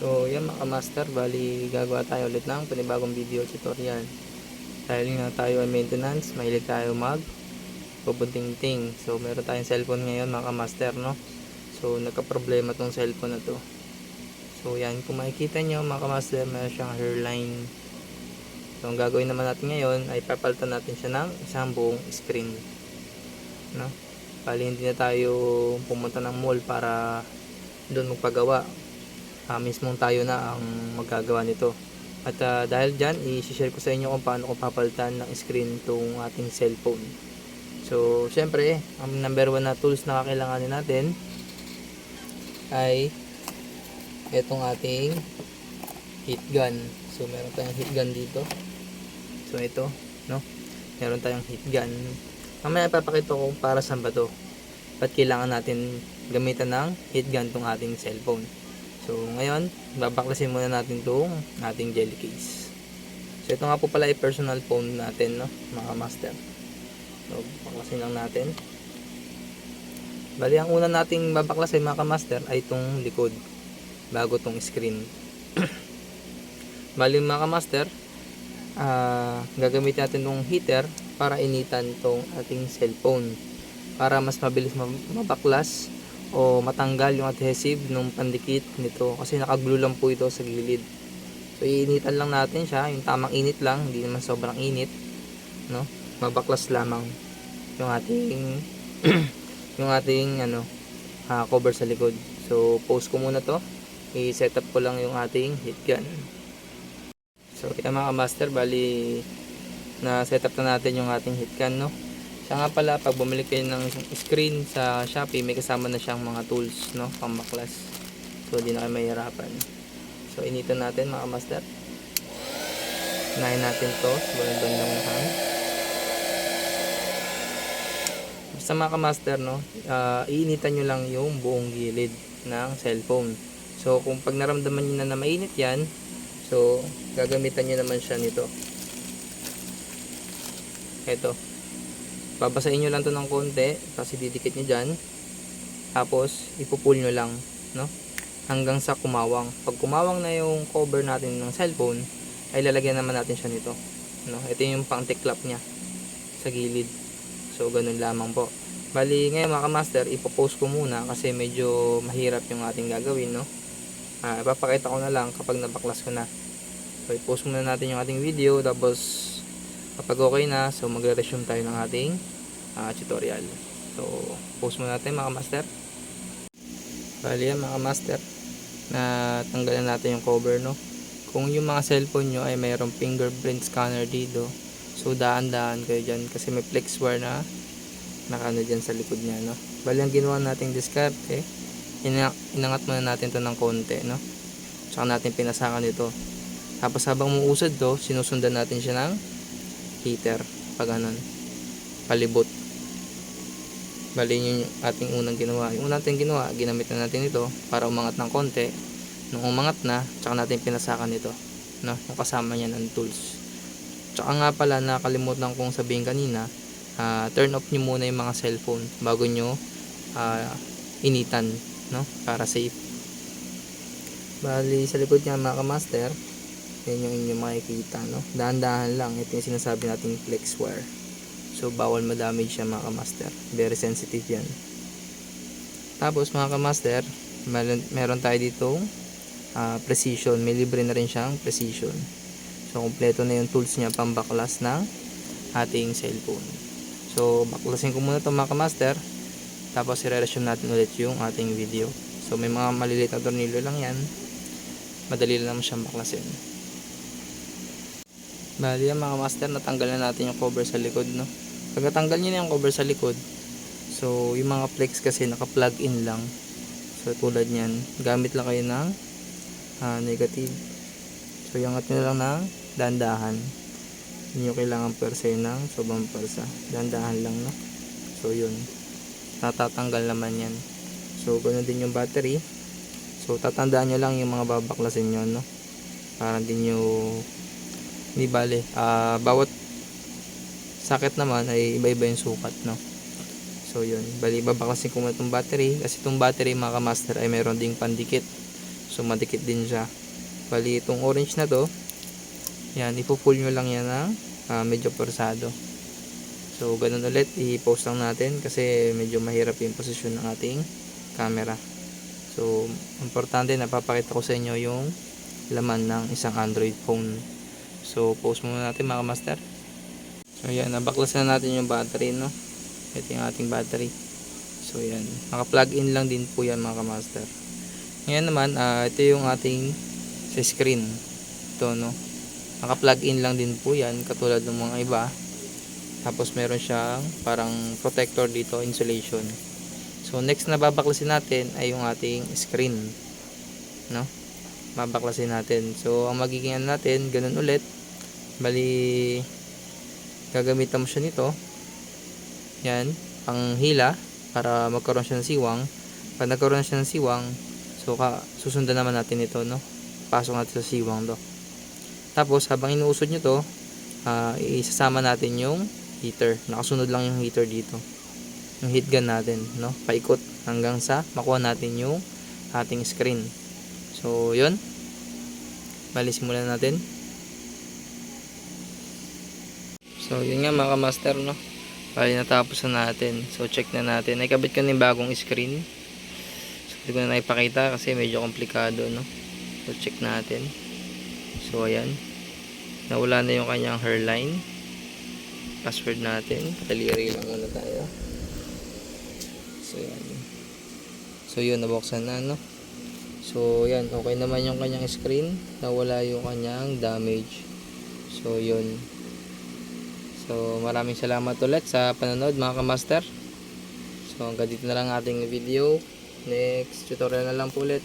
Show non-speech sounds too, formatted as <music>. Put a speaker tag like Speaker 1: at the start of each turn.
Speaker 1: So, yan mga master, bali gagawa tayo ulit ng panibagong video tutorial. Dahil nga tayo ay maintenance, mahilig tayo mag pupunting-ting. So, meron tayong cellphone ngayon mga master, no? So, nagka-problema tong cellphone na to. So, yan, kung makikita nyo mga master, meron siyang hairline. So, ang gagawin naman natin ngayon ay papalitan natin siya ng isang buong screen. No? Bali, hindi na tayo pumunta ng mall para doon magpagawa uh, mismong tayo na ang magagawa nito. At ah, dahil dyan, i-share ko sa inyo kung paano ko papalitan ng screen itong ating cellphone. So, syempre, ang number one na tools na kakailanganin natin ay itong ating heat gun. So, meron tayong heat gun dito. So, ito, no? Meron tayong heat gun. Mamaya ipapakita ko para saan ba to. Ba't kailangan natin gamitan ng heat gun tong ating cellphone. So, ngayon, babaklasin muna natin itong ating jelly case. So, ito nga po pala ay personal phone natin, no, mga master. So, baklasin lang natin. Bali, ang una nating babaklasin, mga master, ay itong likod bago itong screen. <clears throat> Bali, mga master, ah gagamitin natin itong heater para initan itong ating cellphone para mas mabilis mab- mabaklas o matanggal yung adhesive nung pandikit nito kasi nakaglue lang po ito sa gilid. So iinitan lang natin siya yung tamang init lang hindi naman sobrang init no? Mabaklas lamang yung ating <clears throat> yung ating ano ah, cover sa likod. So post ko muna to. I-set up ko lang yung ating heat gun. So yan mga master bali na set up na natin yung ating heat gun no nga pala, pag bumili kayo ng screen sa Shopee, may kasama na siyang mga tools, no? Pang baklas. So, di na kayo mahirapan. So, initan natin mga master. Unahin natin to walang bandang hang. Basta mga master, no? ah, iinitan nyo lang yung buong gilid ng cellphone. So, kung pag naramdaman nyo na na mainit yan, so, gagamitan nyo naman siya nito. Ito babasahin nyo lang to ng konti kasi didikit nyo dyan. Tapos ipupull nyo lang no? Hanggang sa kumawang. Pag kumawang na yung cover natin ng cellphone ay lalagyan naman natin siya nito no? Ito yung pang tiklap nya sa gilid. So ganun lamang po. Bali ngayon mga master ipopost ko muna kasi medyo mahirap yung ating gagawin no? Ah, ipapakita ko na lang kapag nabaklas ko na. So ipost muna natin yung ating video tapos kapag okay na so magre-resume tayo ng ating ah, tutorial. So post muna natin mga master. Bali yan mga master na tanggalan natin yung cover no? Kung yung mga cellphone nyo ay mayroong fingerprint scanner dito so daan-daan kayo dyan kasi may flex wire na nakano dyan sa likod nya no? Bali ang ginawa nating diskarte ina inangat muna natin to ng konti no? Tsaka natin pinasakan ito. Tapos habang umuusad to sinusundan natin siya ng heater pag ganun. Palibot. Bali yun yung ating unang ginawa. Yung unang ating ginawa ginamit na natin ito para umangat ng konti. Nung umangat na tsaka natin pinasakan ito no? Yung kasama niya ng tools. Tsaka nga pala nakalimutan kong sabihin kanina ah, turn off nyo muna yung mga cellphone bago nyo ah, initan no? Para safe. Bali sa likod niya mga master yan yung inyong makikita no? Dahan-dahan lang. Ito yung sinasabi nating flex wire. So bawal ma-damage siya mga master very sensitive yan. Tapos mga master meron, meron tayo ditong ah, precision. May libre na rin siyang precision. So kompleto na yung tools niya pang baklas ng ating cellphone. So baklasin ko muna ito mga master tapos i-resume natin ulit yung ating video. So may mga maliliit na tornilyo lang yan. Madali lang siyang baklasin Bali yan mga master, natanggal na natin yung cover sa likod, no? Pag natanggal nyo na yung cover sa likod, so yung mga flex kasi naka-plug in lang. So tulad niyan, gamit lang kayo ng ah, negative. So iangat nyo lang ng dandahan. Hindi nyo kailangan perse ng sobrang persa. Dandahan lang, no? So yun, natatanggal naman yan. So ganoon din yung battery. So tatandaan nyo lang yung mga babaklasin nyo, no? Para hindi nyo hindi bale ah bawat sakit naman ay iba-iba yung sukat no so yun bali babaklasin ko muna itong battery kasi itong battery mga master ay meron ding pandikit So madikit din siya. Bali itong orange na to, yan, ipo-pull nyo lang yan ng ah, medyo persado. So ganun ulit, i-post lang natin kasi medyo mahirap yung posisyon ng ating camera. So importante napapakita ko sa inyo yung laman ng isang Android phone. So post muna natin mga master. So yan, nabaklas na natin yung battery no. Ito yung ating battery. So yan, naka-plug in lang din po yan mga master. Ngayon naman, ah, ito yung ating sa screen. Ito no. Naka-plug in lang din po yan katulad ng mga iba. Tapos meron siyang parang protector dito, insulation. So next na babaklasin natin ay yung ating screen. No? Babaklasin natin. So ang magiging ano natin, ganun ulit. Bali gagamitan mo siya nito. Yan, pang hila para magkaroon siya ng siwang. Pag nagkaroon siya ng siwang, so ka, susundan naman natin ito, no? Pasok natin sa siwang do. Tapos habang inuusod nyo to, ah, isasama natin yung heater. Nakasunod lang yung heater dito. Yung heat gun natin, no? Paikot hanggang sa makuha natin yung ating screen. So, yun. Bali, simulan natin. So, yun nga mga master, no? Bali, natapos na natin. So, check na natin. Nakabit ko na yung bagong screen. So, hindi ko na naipakita kasi medyo komplikado, no? So, check natin. So, ayan. Nawala na yung kanyang hairline. Password natin. Daliri lang muna tayo. So, yan. So, yun. Nabuksan na, no? So, yan. Okay naman yung kanyang screen. Nawala yung kanyang damage. So, yun. So, maraming salamat ulit sa panonood mga kamaster. So, hanggang dito na lang ating video. Next tutorial na lang po ulit.